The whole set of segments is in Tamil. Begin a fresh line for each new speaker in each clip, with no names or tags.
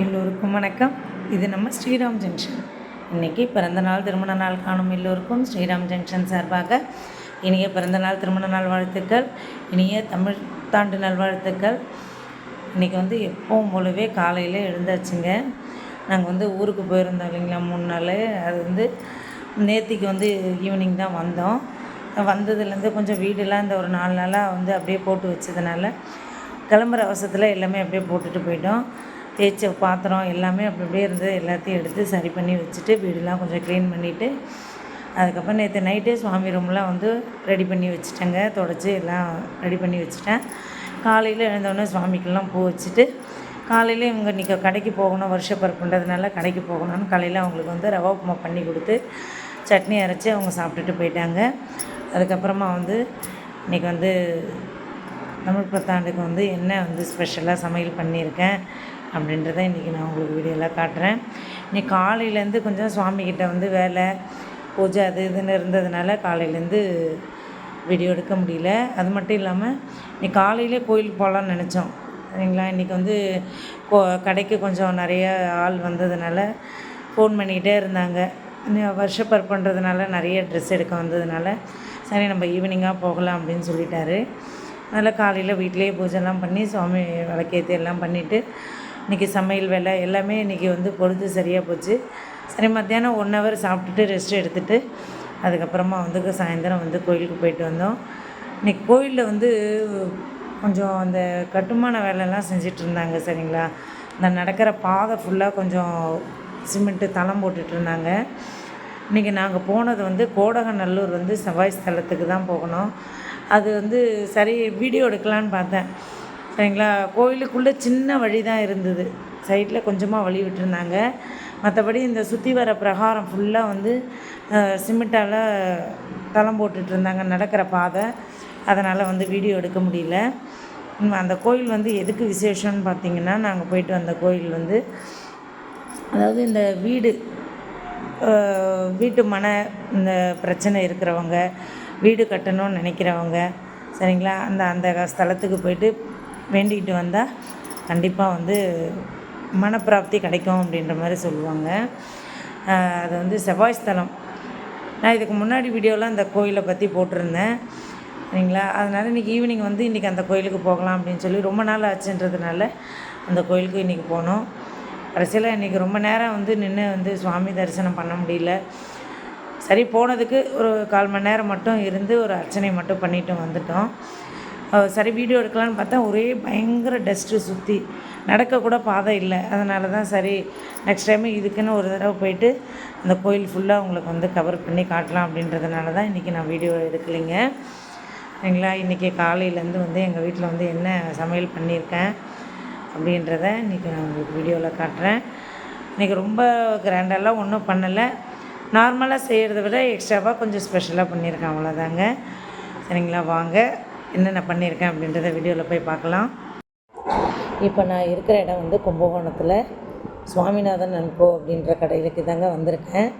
எல்லோருக்கும் வணக்கம். இது நம்ம ஸ்ரீராம் ஜங்ஷன். இன்றைக்கி பிறந்தநாள் திருமண நாள் காணும் எல்லோருக்கும் ஸ்ரீராம் ஜங்ஷன் சார்பாக இனிய பிறந்தநாள் திருமண நாள் வாழ்த்துக்கள் இனிய தமிழ் தாண்டு நல்வாழ்த்துக்கள் இன்றைக்கி வந்து எப்பவும் போலவே காலையில் எழுந்தாச்சுங்க. நாங்கள் வந்து ஊருக்கு போயிருந்தோம் இல்லைங்களா மூணு நாள். அது வந்து நேத்திக்கு வந்து ஈவினிங் தான் வந்தோம். வந்ததுலேருந்து கொஞ்சம் வீடெல்லாம் இந்த ஒரு நாலு நாளாக வந்து அப்படியே போட்டு வச்சதுனால கிளம்புற அவசரத்தில் எல்லாமே அப்படியே போட்டுட்டு போயிட்டோம். தேய்ச்ச பாத்திரம் எல்லாமே அப்படி அப்படியே இருந்தது எல்லாத்தையும் எடுத்து சரி பண்ணி வச்சுட்டு வீடெலாம் கொஞ்சம் க்ளீன் பண்ணிவிட்டு அதுக்கப்புறம் நேற்று நைட்டே சுவாமி ரூம்லாம் வந்து ரெடி பண்ணி வச்சுட்டேங்க. தொடச்சி எல்லாம் ரெடி பண்ணி வச்சுட்டேன். காலையில் எழுந்தோடனே சுவாமிக்கெல்லாம் பூ வச்சுட்டு காலையில் இவங்க இன்றைக்கி கடைக்கு போகணும் வருஷப்பிறப்புன்றதுனால கடைக்கு போகணும்னு காலையில் அவங்களுக்கு வந்து ரவா உப்புமா பண்ணி கொடுத்து சட்னி அரைச்சி அவங்க சாப்பிட்டுட்டு போயிட்டாங்க. அதுக்கப்புறமா வந்து இன்றைக்கி வந்து தமிழ் புத்தாண்டுக்கு வந்து என்ன வந்து ஸ்பெஷலாக சமையல் பண்ணியிருக்கேன்? அப்படின்றத இன்றைக்கி நான் உங்களுக்கு வீடியோவில் காட்டுறேன். இன்னைக்கு காலையிலேருந்து கொஞ்சம் சுவாமிக்கிட்ட வந்து வேலை பூஜை அது இதுன்னு இருந்ததுனால காலையிலேருந்து வீடியோ எடுக்க முடியல. அது மட்டும் இல்லாமல் இன்னைக்கு காலையிலே கோயிலுக்கு போகலான்னு நினச்சோம். சரிங்களா? இன்றைக்கி வந்து கோ கடைக்கு கொஞ்சம் நிறைய ஆள் வந்ததுனால ஃபோன் பண்ணிக்கிட்டே இருந்தாங்க. வருஷப்பர் பண்ணுறதுனால நிறைய ட்ரெஸ் எடுக்க வந்ததுனால சரி நம்ம ஈவினிங்காக போகலாம் அப்படின்னு சொல்லிட்டாரு. அதனால் காலையில் வீட்டிலேயே பூஜைலாம் பண்ணி சுவாமி விளக்கேற்றி எல்லாம் பண்ணிவிட்டு இன்றைக்கி சமையல் வேலை எல்லாமே இன்றைக்கி வந்து பொழுது சரியாக போச்சு. சரி மத்தியானம் ஒன் ஹவர் சாப்பிட்டுட்டு ரெஸ்ட் எடுத்துகிட்டு அதுக்கப்புறமா வந்து சாயந்தரம் வந்து கோயிலுக்கு போயிட்டு வந்தோம். இன்றைக்கி கோயிலில் வந்து கொஞ்சம் அந்த கட்டுமான வேலைலாம் செஞ்சிட்டு இருந்தாங்க சரிங்களா? இந்த நடக்கிற பாதை ஃபுல்லாக கொஞ்சம் சிமெண்ட்டு தளம் போட்டுட்டு இருந்தாங்க. இன்றைக்கி நாங்கள் போனது வந்து கோடகநல்லூர் வந்து செவ்வாய் ஸ்தலத்துக்கு தான் போகணும். அது வந்து சரி வீடியோ எடுக்கலான்னு பார்த்தேன். சரிங்களா? கோயிலுக்குள்ளே சின்ன வழி தான் இருந்தது. சைடில் கொஞ்சமாக வழி விட்டுருந்தாங்க. மற்றபடி இந்த சுற்றி வர பிரகாரம் ஃபுல்லாக வந்து சிமெண்ட்டால் தளம் போட்டுட்டு இருந்தாங்க நடக்கிற பாதை. அதனால் வந்து வீடியோ எடுக்க முடியல. அந்த கோயில் வந்து எதுக்கு விசேஷம்னு பார்த்தீங்கன்னா நாங்கள் போயிட்டு வந்த கோயில் வந்து அதாவது இந்த வீடு வீட்டு மன இந்த பிரச்சனை இருக்கிறவங்க வீடு கட்டணும்னு நினைக்கிறவங்க சரிங்களா? அந்த அந்த ஸ்தலத்துக்கு போயிட்டு வேண்டிக்கிட்டு வந்தால் கண்டிப்பாக வந்து மனப்பிராப்தி கிடைக்கும் அப்படின்ற மாதிரி சொல்லுவாங்க. அது வந்து செவ்வாய் ஸ்தலம். நான் இதுக்கு முன்னாடி வீடியோவில் அந்த கோயிலை பற்றி போட்டிருந்தேன். சரிங்களா? அதனால் இன்றைக்கி ஈவினிங் வந்து இன்றைக்கி அந்த கோயிலுக்கு போகலாம் அப்படின்னு சொல்லி ரொம்ப நாள் ஆச்சுன்றதுனால அந்த கோயிலுக்கு இன்றைக்கி போனோம். கடைசியில் இன்றைக்கி ரொம்ப நேரம் வந்து நின்று வந்து சுவாமி தரிசனம் பண்ண முடியல. சரி போனதுக்கு ஒரு கால் மணி நேரம் மட்டும் இருந்து ஒரு அர்ச்சனை மட்டும் பண்ணிட்டு வந்துட்டோம். சரி வீடியோ எடுக்கலான்னு பார்த்தா ஒரே பயங்கர டஸ்ட்டு சுற்றி நடக்கக்கூட பாதை இல்லை. அதனால தான் சரி நெக்ஸ்ட் டைம் இதுக்குன்னு ஒரு தடவை போயிட்டு அந்த கோயில் ஃபுல்லாக உங்களுக்கு வந்து கவர் பண்ணி காட்டலாம் அப்படின்றதுனால தான் இன்றைக்கி நான் வீடியோ எடுக்கலைங்க. சரிங்களா? இன்றைக்கி காலையிலேருந்து வந்து எங்கள் வீட்டில் வந்து என்ன சமையல் பண்ணியிருக்கேன் அப்படின்றத இன்றைக்கி நான் உங்களுக்கு வீடியோவில் காட்டுறேன். இன்றைக்கி ரொம்ப கிராண்டெல்லாம் ஒன்றும் பண்ணலை. நார்மலாக செய்கிறத விட எக்ஸ்ட்ராவாக கொஞ்சம் ஸ்பெஷலாக பண்ணியிருக்கேன். அவ்வளோதாங்க சரிங்களா? வாங்க. என்னென்ன பண்ணியிருக்கேன் அப்படின்றத வீடியோவில் போய் பார்க்கலாம். இப்போ நான் இருக்கிற இடம் வந்து கும்பகோணத்தில் சுவாமிநாதன் அன்கோ அப்படின்ற கடையிலுக்கு தாங்க வந்திருக்கேன்.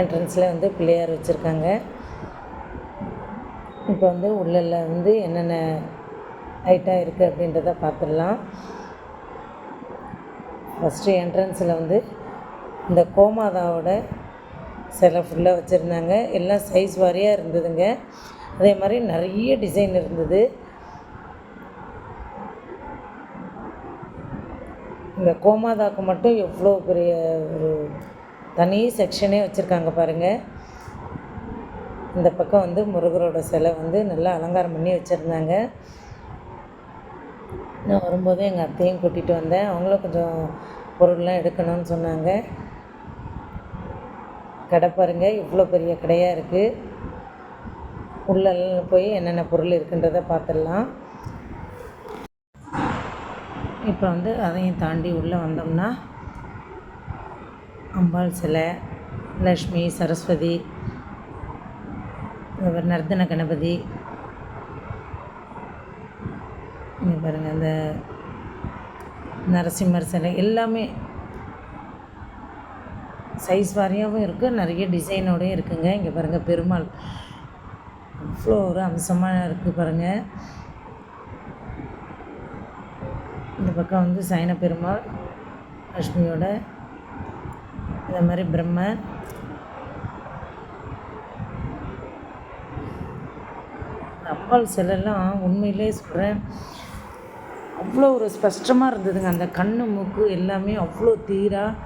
என்ட்ரன்ஸில் வந்து பிள்ளையார் வச்சுருக்காங்க. இப்போ வந்து உள்ளல வந்து என்னென்ன ஐட்டாக இருக்குது அப்படின்றத பார்த்துடலாம். ஃபஸ்ட்டு என்ட்ரன்ஸில் வந்து இந்த கோமாதாவோட சிலை ஃபுல்லாக வச்சுருந்தாங்க. எல்லாம் சைஸ் வாரியாக இருந்ததுங்க. அதே மாதிரி நிறைய டிசைன் இருந்தது. இந்த கோமாதாக்கு மட்டும் எவ்வளோ பெரிய ஒரு தனி செக்ஷனே வச்சுருக்காங்க பாருங்கள் இந்த பக்கம் வந்து முருகரோட சிலை வந்து நல்லா அலங்காரம் பண்ணி வச்சுருந்தாங்க. நான் வரும்போது எங்கள் அத்தையும் கூட்டிகிட்டு வந்தேன். அவங்களும் கொஞ்சம் பொருள்லாம் எடுக்கணும்னு சொன்னாங்க. கடை பாருங்கள் இவ்வளோ பெரிய கடையாக இருக்குது உள்ளே போய் என்னென்ன பொருள் இருக்குன்றதை பார்த்துடலாம் இப்போ வந்து அதையும் தாண்டி உள்ளே வந்தோம்னா அம்பாள் சிலை லக்ஷ்மி சரஸ்வதி நர்தன கணபதி. இங்கே பாருங்கள் அந்த நரசிம்மர் சிலை எல்லாமே சைஸ் வாரியாகவும் இருக்குது நிறைய டிசைனோடையும் இருக்குங்க. இங்கே பாருங்கள் பெருமாள் அவ்வளோ ஒரு அம்சமாக இருக்குது பாருங்கள் இந்த பக்கம் வந்து சைன பெருமாள் லக்ஷ்மியோட இந்த மாதிரி பிரம்மர் அம்பாள் சிலைலாம் உண்மையிலே சொல்கிறேன் அவ்வளோ ஒரு ஸ்பஷ்டமாக இருந்ததுங்க. அந்த கண் மூக்கு எல்லாமே அவ்வளோ தீராக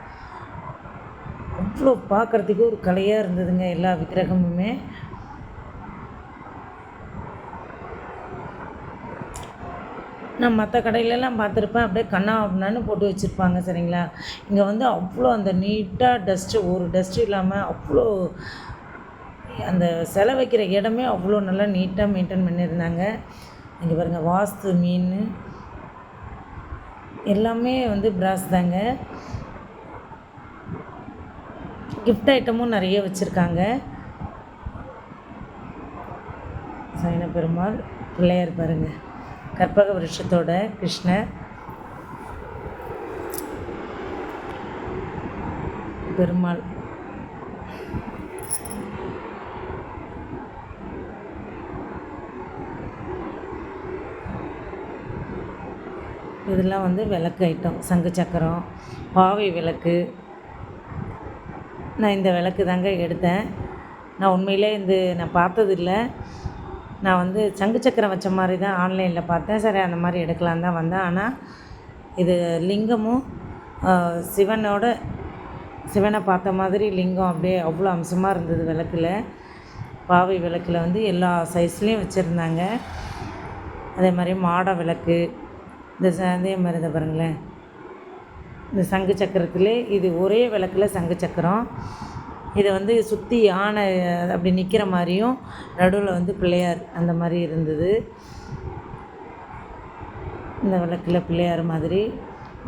அவ்வளோ பார்க்குறதுக்கு ஒரு கலையாக இருந்ததுங்க எல்லா விக்கிரகமுமே. நான் மற்ற கடையிலலாம் பார்த்துருப்பேன். அப்படியே கண்ணா அப்படின்னு போட்டு வச்சுருப்பாங்க சரிங்களா? இங்கே வந்து அவ்வளோ அந்த நீட்டாக டஸ்ட்டு ஒரு டஸ்ட்டு இல்லாமல் அவ்வளோ அந்த செலை வைக்கிற இடமே அவ்வளோ நல்லா நீட்டாக மெயின்டைன் பண்ணியிருந்தாங்க. இங்கே பாருங்கள் வாஸ்து மீன் எல்லாமே வந்து பிராஸ் தாங்க. கிஃப்ட் ஐட்டமும் நிறைய வச்சுருக்காங்க. சைன பெருமாள் பிள்ளையார் பாருங்கள் கற்பக விருஷத்தோட கிருஷ்ணர் பெருமாள். இதெல்லாம் வந்து விளக்கு ஐட்டம். சங்கு சக்கரம் பாவை விளக்கு. நான் இந்த விளக்கு தாங்க எடுத்தேன். நான் உண்மையிலே இந்த நான் பார்த்ததில்ல. நான் வந்து சங்கு சக்கரம் வச்ச மாதிரி தான் ஆன்லைனில் பார்த்தேன். சரி அந்த மாதிரி எடுக்கலாம் தான் வந்தேன். ஆனால் இது லிங்கமும் சிவனோட சிவனை பார்த்த மாதிரி லிங்கம் அப்படியே அவ்வளோ அம்சமாக இருந்தது விளக்கில். பாவை விளக்கில் வந்து எல்லா சைஸ்லேயும் வச்சுருந்தாங்க. அதே மாதிரி மாட விளக்கு இந்த அதே மாதிரி இதை பாருங்களேன். இந்த சங்கு சக்கரத்துலேயே இது ஒரே விளக்கில் சங்கு சக்கரம். இதை வந்து சுற்றி யானை அப்படி நிற்கிற மாதிரியும் நடுவில் வந்து பிள்ளையார் அந்த மாதிரி இருந்தது. இந்த விளக்கில் பிள்ளையார் மாதிரி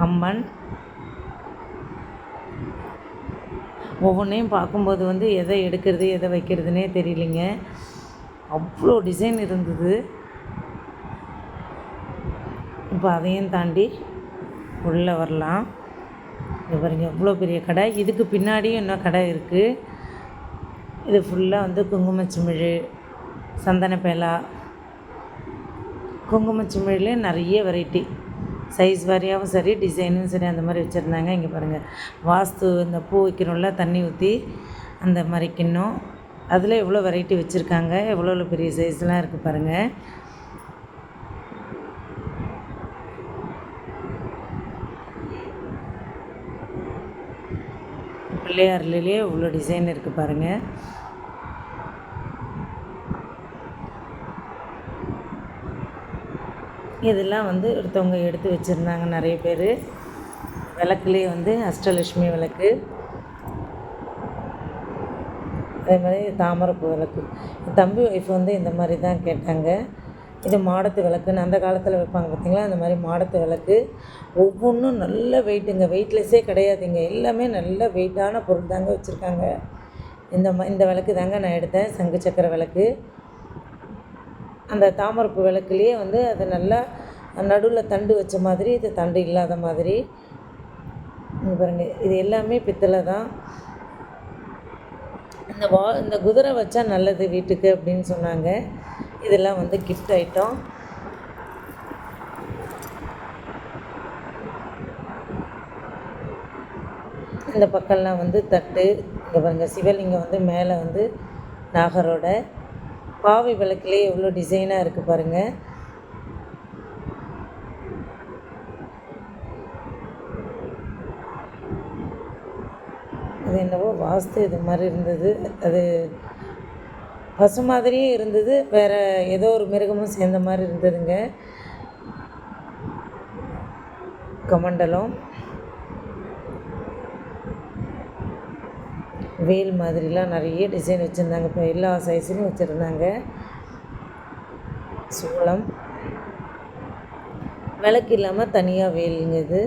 அம்மன். ஒவ்வொன்றையும் பார்க்கும்போது வந்து எதை எடுக்கிறது எதை வைக்கிறதுனே தெரியலிங்க. அவ்வளோ டிசைன் இருந்தது. இப்போ அதையும் தாண்டி உள்ளே வரலாம். இங்கே பாருங்க இவ்வளோ பெரிய கடை. இதுக்கு பின்னாடியும் இன்னும் கடை இருக்குது இது ஃபுல்லாக வந்து குங்குமச்சிமிழ் சந்தனப்பேலா. குங்குமச்சிமிழ்லே நிறைய வெரைட்டி சைஸ் வாரியாகவும் சரி டிசைனும் சரி அந்த மாதிரி வச்சுருந்தாங்க. இங்கே பாருங்கள் வாஸ்து இந்த பூ வைக்கிறோம்ல தண்ணி ஊற்றி அந்த மாதிரி கிண்ணம். அதில் எவ்வளோ வெரைட்டி வச்சுருக்காங்க எவ்வளோ பெரிய சைஸ்லாம் இருக்குது பாருங்கள் பிள்ளையார்லேயே இவ்வளோ டிசைன் இருக்குது பாருங்கள் இதெல்லாம் வந்து ஒருத்தவங்க எடுத்து வச்சுருந்தாங்க நிறைய பேர். விளக்குலேயே வந்து அஷ்டலட்சுமி விளக்கு. அதே மாதிரி தாமரைப்பூ விளக்கு. என் தம்பி ஒய்ஃப் வந்து இந்த மாதிரி தான் கேட்டாங்க. இது மாடத்து விளக்குன்னு அந்த காலத்தில் வைப்பாங்க பார்த்தீங்களா அந்த மாதிரி மாடத்து விளக்கு. ஒவ்வொன்றும் நல்ல வெயிட்டுங்க வெயிட்லெஸ்ஸே கிடையாதுங்க. எல்லாமே நல்ல வெயிட்டான பொருள் தாங்க வச்சுருக்காங்க. இந்த இந்த விளக்கு தாங்க நான் எடுத்தேன். சங்கு சக்கர விளக்கு. அந்த தாமரப்பு விளக்குலேயே வந்து அது நல்லா நடுவில் தண்டு வச்ச மாதிரி இது தண்டு இல்லாத மாதிரி. பாருங்கள் பாருங்க. இது எல்லாமே பித்தளை தான். இந்த வா இந்த குதிரை வச்சா நல்லது வீட்டுக்கு அப்படின்னு சொன்னாங்க. இதெல்லாம் வந்து கிஃப்ட் ஐட்டம் இந்த பக்கம்லாம் வந்து தட்டு. இங்கே பாருங்க சிவலிங்கம் வந்து மேலே வந்து நாகரோட. பாவை விளக்குலேயே எவ்வளோ டிசைனாக இருக்குது பாருங்கள் அது என்னவோ வாஸ்து இது மாதிரி இருந்தது. அது பசு மாதிரியே இருந்தது. வேறு ஏதோ ஒரு மிருகமும் சேர்ந்த மாதிரி இருந்ததுங்க. கமண்டலம். வேல் மாதிரிலாம் நிறைய டிசைன் வச்சுருந்தாங்க. இப்போ எல்லா சைஸ்லையும் வச்சுருந்தாங்க. சோளம். விளக்கு இல்லாமல் தனியாக வேலுங்க இது.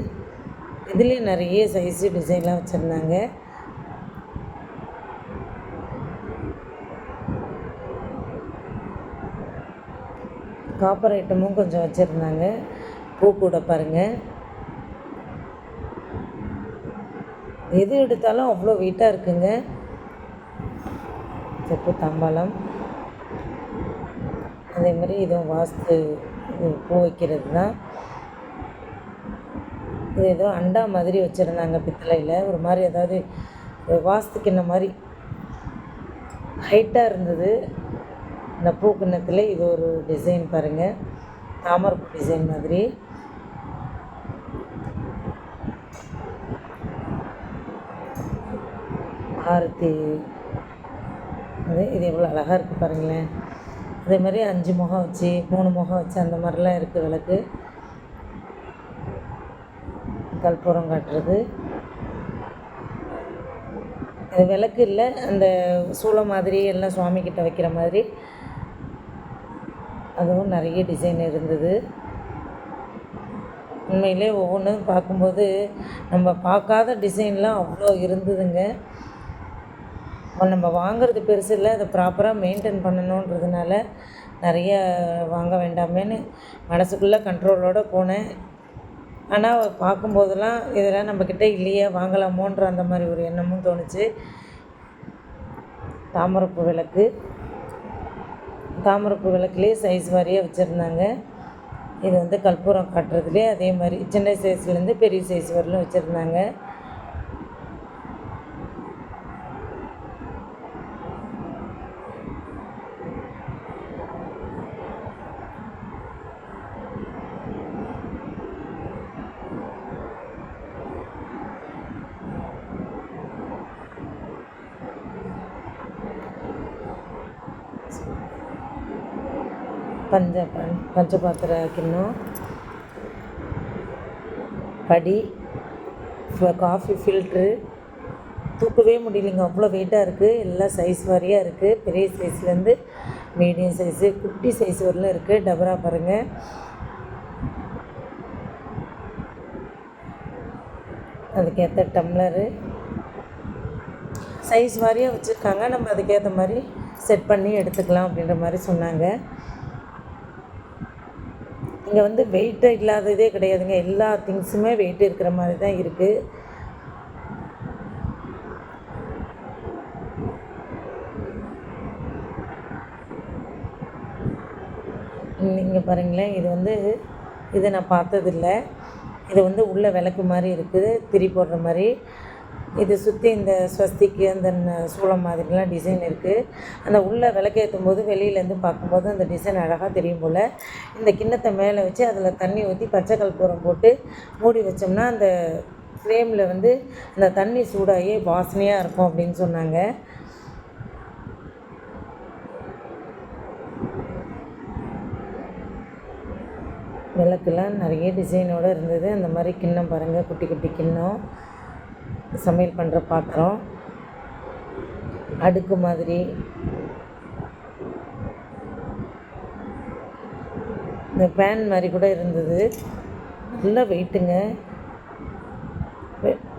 இதுலேயும் நிறைய சைஸு டிசைன்லாம் வச்சுருந்தாங்க. காப்பர் ஐட்டமும் கொஞ்சம் வச்சுருந்தாங்க. பூ கூட பாருங்கள் எது எடுத்தாலும் அவ்வளோ வெயிட்டாக இருக்குங்க. செப்பு தாம்பாளம். அதே மாதிரி இதுவும் வாஸ்து பூ வைக்கிறது தான். இது ஏதோ அண்டா மாதிரி வச்சுருந்தாங்க பித்தளையில். ஒரு மாதிரி ஏதாவது வாஸ்துக்கு கிண்ணம் மாதிரி ஹைட்டாக இருந்தது. இந்த பூ இது ஒரு டிசைன் பாருங்கள் தாமரப்பூ டிசைன் மாதிரி. ஆரத்தி. அது இது எவ்வளோ அழகாக இருக்குது பாருங்களேன். அதே மாதிரி அஞ்சு முகம் வச்சு மூணு முகம் வச்சு அந்த மாதிரிலாம் இருக்குது விளக்கு. கற்பூரம் காட்டுறது. விளக்கு இல்லை அந்த சூளம் மாதிரி எல்லாம் சுவாமி கிட்ட வைக்கிற மாதிரி. அதுவும் நிறைய டிசைன் இருந்தது. உண்மையிலே ஒவ்வொன்றும் பார்க்கும்போது நம்ம பார்க்காத டிசைன்லாம் அவ்வளோ இருந்ததுங்க. நம்ம வாங்கிறது பெருசு இல்லை அதை ப்ராப்பராக மெயின்டைன் பண்ணணுன்றதுனால நிறைய வாங்க வேண்டாமேன்னு மனசுக்குள்ளே கண்ட்ரோலோடு போனேன். ஆனால் பார்க்கும்போதெல்லாம் இதெல்லாம் நம்மக்கிட்ட இல்லையே வாங்கலாமோன்ற அந்த மாதிரி ஒரு எண்ணமும் தோணுச்சு. தாமரைப்பூ விளக்கு. தாமரப்பு விளக்குலேயே சைஸ் வாரியாக வச்சுருந்தாங்க. இது வந்து கற்பூரம் காட்டுறதுலேயே அதே மாதிரி சின்ன சைஸ்லேருந்து பெரிய சைஸ் வரலும் வச்சுருந்தாங்க. பஞ்ச பஞ்சபாத்திர கிண்ணம் படி காஃபி ஃபில்ட்ரு தூக்கவே முடியலைங்க. அவ்வளோ வெயிட்டாக இருக்குது எல்லாம் சைஸ் வாரியாக இருக்குது பெரிய சைஸ்லேருந்து மீடியம் சைஸு குட்டி சைஸ் வரலாம் இருக்குது டபரா பாருங்கள் அதுக்கேற்ற டம்ளரு சைஸ் வாரியாக வச்சுருக்காங்க. நம்ம அதுக்கேற்ற மாதிரி செட் பண்ணி எடுத்துக்கலாம் அப்படின்ற மாதிரி சொன்னாங்க. இங்கே வந்து வெயிட்டு இல்லாததே கிடையாதுங்க. எல்லா திங்ஸுமே வெயிட் இருக்கிற மாதிரி தான் இருக்குது நீங்கள் பாருங்களேன் இது வந்து இதை நான் பார்த்ததில்ல. இது வந்து உள்ளே விளக்கு மாதிரி இருக்குது. திரி போடுற மாதிரி. இது சுற்றி இந்த ஸ்வஸ்திக்கு அந்த சூளம் மாதிரிலாம் டிசைன் இருக்குது அந்த உள்ளே விளக்கேற்றும் போது வெளியிலேருந்து பார்க்கும்போது அந்த டிசைன் அழகாக தெரியும் போல். இந்த கிண்ணத்தை மேலே வச்சு அதில் தண்ணி ஊற்றி பச்சை கற்பூரம் போட்டு மூடி வச்சோம்னா அந்த ஃப்ளேமில் வந்து அந்த தண்ணி சூடாகி வாசனையாக இருக்கும் அப்படின்னு சொன்னாங்க. விளக்குலாம் நிறைய டிசைனோடு இருந்தது. அந்த மாதிரி கிண்ணம் பாருங்கள் குட்டி குட்டி கிண்ணம். சமையல் பண்ணுற பாத்திரம் அடுக்கு மாதிரி இந்த பேன் மாதிரி கூட இருந்தது. நல்லா வெயிட்டுங்க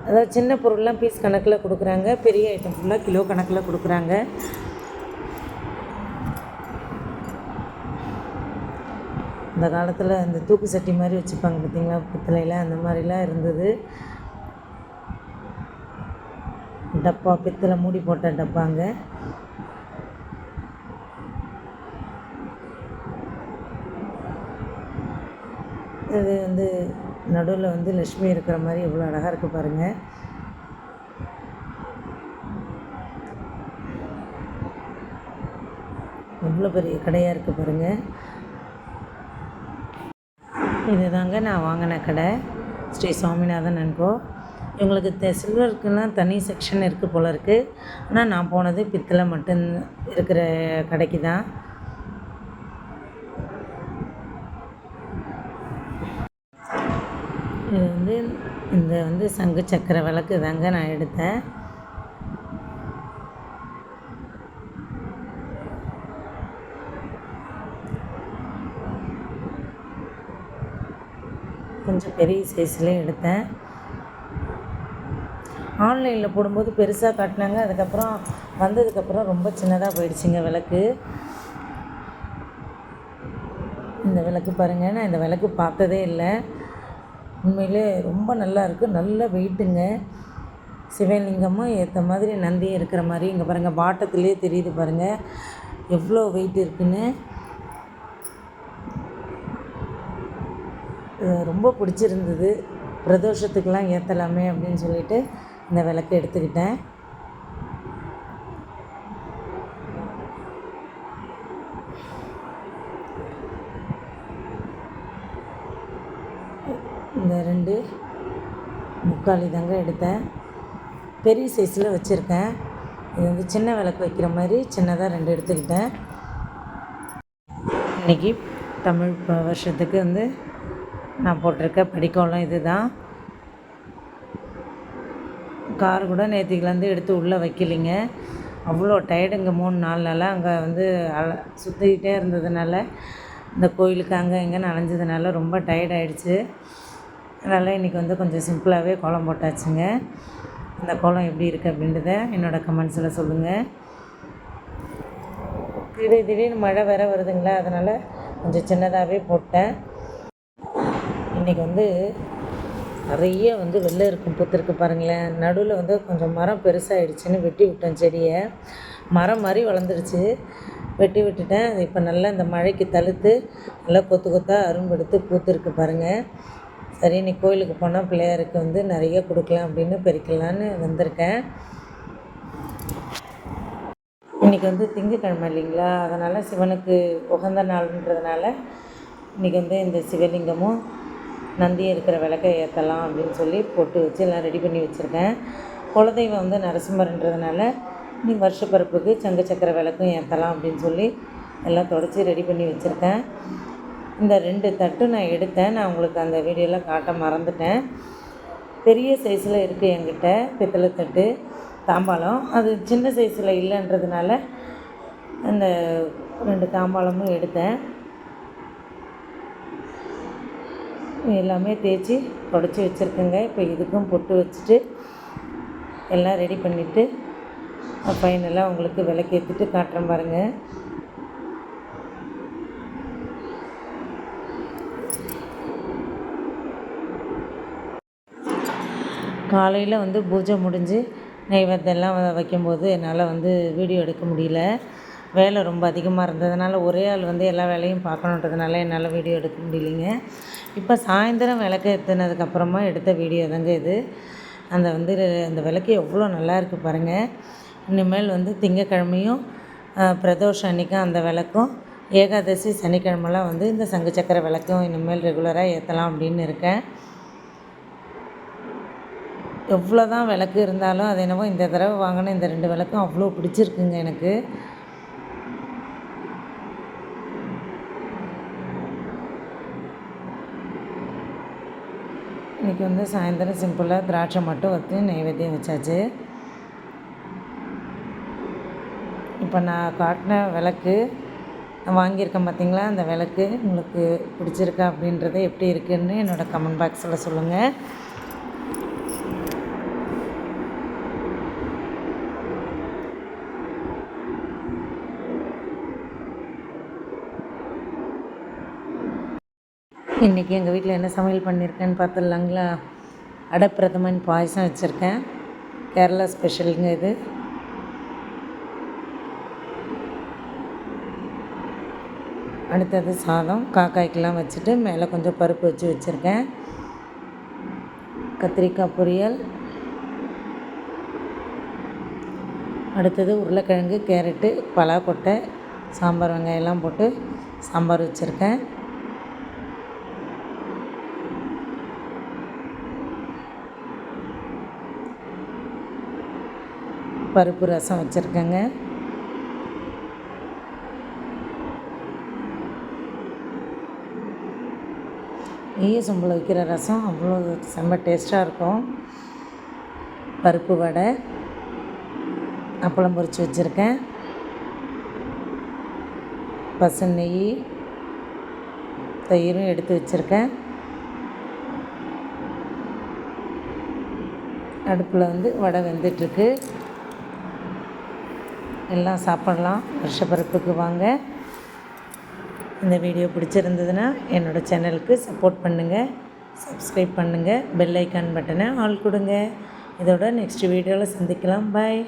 அதாவது சின்ன பொருள்லாம் பீஸ் கணக்கில் கொடுக்குறாங்க பெரிய ஐட்டம் ஃபுல்லாக கிலோ கணக்கில் கொடுக்குறாங்க. இந்த காலத்தில் அந்த தூக்கு சட்டி மாதிரி வச்சுப்பாங்க பார்த்தீங்களா பித்தளையில் அந்த மாதிரிலாம் இருந்தது. டப்பா பித்தளை மூடி போட்ட டப்பாங்க. இது வந்து நடுவில் வந்து லக்ஷ்மி இருக்கிற மாதிரி எவ்வளோ அழகாக இருக்குது பாருங்கள் எவ்வளோ பெரிய கடையாக இருக்குது பாருங்கள் இது தாங்க நான் வாங்கின கடை. ஸ்ரீ சுவாமிநாதன் அன்போ இவங்களுக்கு த சில்வருக்குலாம் தனி செக்ஷன் இருக்குது போல இருக்குது ஆனால் நான் போனது பித்தளை மட்டும் இருக்கிற கடைக்கு தான். இது வந்து இந்த வந்து சங்கு சக்கர விளக்கு தாங்க நான் எடுத்தேன். கொஞ்சம் பெரிய சைஸ்லேயே எடுத்தேன். ஆன்லைனில் போடும்போது பெருசாக காட்டினாங்க. அதுக்கப்புறம் வந்ததுக்கப்புறம் ரொம்ப சின்னதாக போயிடுச்சுங்க விளக்கு. இந்த விளக்கு பாருங்கள் நான் இந்த விளக்கு பார்த்ததே இல்லை. உண்மையிலே ரொம்ப நல்லா இருக்குது நல்ல வெயிட்டுங்க. சிவலிங்கமும் ஏற்ற மாதிரி நந்தியும் இருக்கிற மாதிரி இங்கே பாருங்கள் பாட்டத்துலேயே தெரியுது பாருங்கள் எவ்வளோ வெயிட் இருக்குன்னு. ரொம்ப பிடிச்சிருந்தது. பிரதோஷத்துக்கெலாம் ஏற்றலாமே அப்படின்னு சொல்லிட்டு இந்த விளக்கு எடுத்துக்கிட்டேன். இந்த ரெண்டு முக்கால் தாங்க எடுத்தேன். பெரிய சைஸில் வச்சுருக்கேன். இது வந்து சின்ன விளக்கு வைக்கிற மாதிரி சின்னதாக ரெண்டு எடுத்துக்கிட்டேன். இன்றைக்கி தமிழ் வருஷத்துக்கு வந்து நான் போட்டிருக்க படிக்கோளம் இது தான் கார் கூட நேற்றுக்குலேருந்து எடுத்து உள்ளே வைக்கலிங்க. அவ்வளோ டயர்டுங்க மூணு நாள் நாளாக அங்கே வந்து அல சுற்றிக்கிட்டே இருந்ததுனால இந்த கோயிலுக்கு அங்கே இங்கேன்னு அலைஞ்சதுனால ரொம்ப டயர்ட் ஆகிடுச்சு அதனால் இன்றைக்கி வந்து கொஞ்சம் சிம்பிளாகவே கோலம் போட்டாச்சுங்க. இந்த கோலம் எப்படி இருக்குது அப்படின்றத என்னோடய கமெண்ட்ஸில் சொல்லுங்கள் திடீர் திடீர்னு மழை வேற வருதுங்களா? அதனால் கொஞ்சம் சின்னதாகவே போட்டேன். இன்றைக்கி வந்து நிறைய வந்து வெள்ளை இருக்கும் பூத்திருக்கு பாருங்களேன். நடுவில் வந்து கொஞ்சம் மரம் பெருசாகிடுச்சின்னு வெட்டி விட்டேன் செடியை. மரம் மாதிரி வளர்ந்துடுச்சு. வெட்டி விட்டுட்டேன். அது இப்போ நல்லா இந்த மழைக்கு தழுத்து நல்லா கொத்து கொத்தாக அரும்பெடுத்து பூத்திருக்கு பாருங்கள் சரி நீ கோயிலுக்கு போனால் பிள்ளையாருக்கு வந்து நிறைய கொடுக்கலாம் அப்படின்னு பறிக்கலான்னு வந்திருக்கேன். இன்றைக்கி வந்து திங்கக்கிழமை இல்லைங்களா? அதனால் சிவனுக்கு உகந்த நாள்ன்றதுனால இன்றைக்கி வந்து இந்த சிவலிங்கமும் நந்தி இருக்கிற விளக்கை ஏற்றலாம் அப்படின்னு சொல்லி போட்டு வச்சு எல்லாம் ரெடி பண்ணி வச்சுருக்கேன். குலதெய்வம் வந்து நரசிம்மர்ன்றதுனால இன்னைக்கு வருஷப்பரப்புக்கு சங்க சக்கர விளக்கும் ஏற்றலாம் அப்படின்னு சொல்லி எல்லாம் தொடச்சி ரெடி பண்ணி வச்சுருக்கேன். இந்த ரெண்டு தட்டு நான் எடுத்தேன். நான் உங்களுக்கு அந்த வீடியோவில் காட்ட மறந்துட்டேன். பெரிய சைஸில் இருக்குது என்கிட்ட பித்தளை தட்டு தாம்பாளம். அது சின்ன சைஸில் இல்லைன்றதுனால அந்த ரெண்டு தாம்பாளமும் எடுத்தேன். எல்லாமே தேய்ச்சி தொடச்சி வச்சுருக்கேங்க. இப்போ இதுக்கும் பொட்டு வச்சுட்டு எல்லாம் ரெடி பண்ணிவிட்டு ஃபைனலாக உங்களுக்கு விளக்கேற்றிட்டு காட்டுறேன் பாருங்கள் காலையில் வந்து பூஜை முடிஞ்சு நைவேத்தியம்லாம் வைக்கும்போது என்னால் வந்து வீடியோ எடுக்க முடியல. வேலை ரொம்ப அதிகமாக இருந்ததுனால ஒரே ஆள் வந்து எல்லா வேலையும் பார்க்கணுன்றதுனால என்னால் வீடியோ எடுக்க முடியலைங்க. இப்போ சாயந்தரம் விளக்கு ஏற்றுனதுக்கப்புறமா எடுத்த வீடியோ தாங்க இது. அந்த வந்து அந்த விளக்கு எவ்வளோ நல்லா இருக்குது பாருங்கள் இனிமேல் வந்து திங்கக்கிழமையும் பிரதோஷம் அன்றைக்கும் அந்த விளக்கும் ஏகாதசி சனிக்கிழமெல்லாம் வந்து இந்த சங்கு சக்கர விளக்கும் இனிமேல் ரெகுலராக ஏற்றலாம் அப்படின்னு இருக்கேன். எவ்வளோ தான் விளக்கு இருந்தாலும் அது என்னவோ இந்த தடவை வாங்கின இந்த ரெண்டு விளக்கும் அவ்வளோ பிடிச்சிருக்குங்க எனக்கு. இன்றைக்கி வந்து சாயந்தரம் சிம்பிளாக திராட்சை மட்டும் வச்சு நைவேத்தியம் வச்சாச்சு. இப்போ நான் காட்டின விளக்கு வாங்கியிருக்கேன் பார்த்தீங்களா அந்த விளக்கு உங்களுக்கு பிடிச்சிருக்கா அப்படின்றத எப்படி இருக்குதுன்னு என்னோடய கமெண்ட் பாக்ஸில் சொல்லுங்கள் இன்றைக்கி எங்கள் வீட்டில் என்ன சமையல் பண்ணியிருக்கேன்னு பார்த்துடலாங்களா அடப்பிரதமன் பாயசம் வச்சுருக்கேன். கேரளா ஸ்பெஷலுங்க இது. அடுத்தது சாதம் காக்காய்க்கெலாம் வச்சுட்டு மேலே கொஞ்சம் பருப்பு வச்சு வச்சுருக்கேன். கத்திரிக்காய் பொரியல். அடுத்தது உருளைக்கிழங்கு கேரட்டு பலாக்கொட்டை சாம்பார் வெங்காயம்லாம் போட்டு சாம்பார் வச்சுருக்கேன். பருப்பு ரசம் வச்சுருக்கேங்க. ஈய சொம்பில் வைக்கிற ரசம் அவ்வளோ செம்ம டேஸ்ட்டாக இருக்கும். பருப்பு வடை அப்பளம் பொரித்து வச்சுருக்கேன். பசு நெய் தயிரும் எடுத்து வச்சுருக்கேன். அடுப்பில் வந்து வடை வெந்துட்டுருக்கு. எல்லாம் சாப்பிட்லாம். வருஷப்பருப்புக்கு வாங்க. இந்த வீடியோ பிடிச்சிருந்ததுன்னா என்னோடய சேனலுக்கு சப்போர்ட் பண்ணுங்கள் சப்ஸ்கிரைப் பண்ணுங்கள் பெல் ஐக்கான் பட்டனை ஆல் கொடுங்க. இதோட நெக்ஸ்ட் வீடியோவில் சந்திக்கலாம். பாய்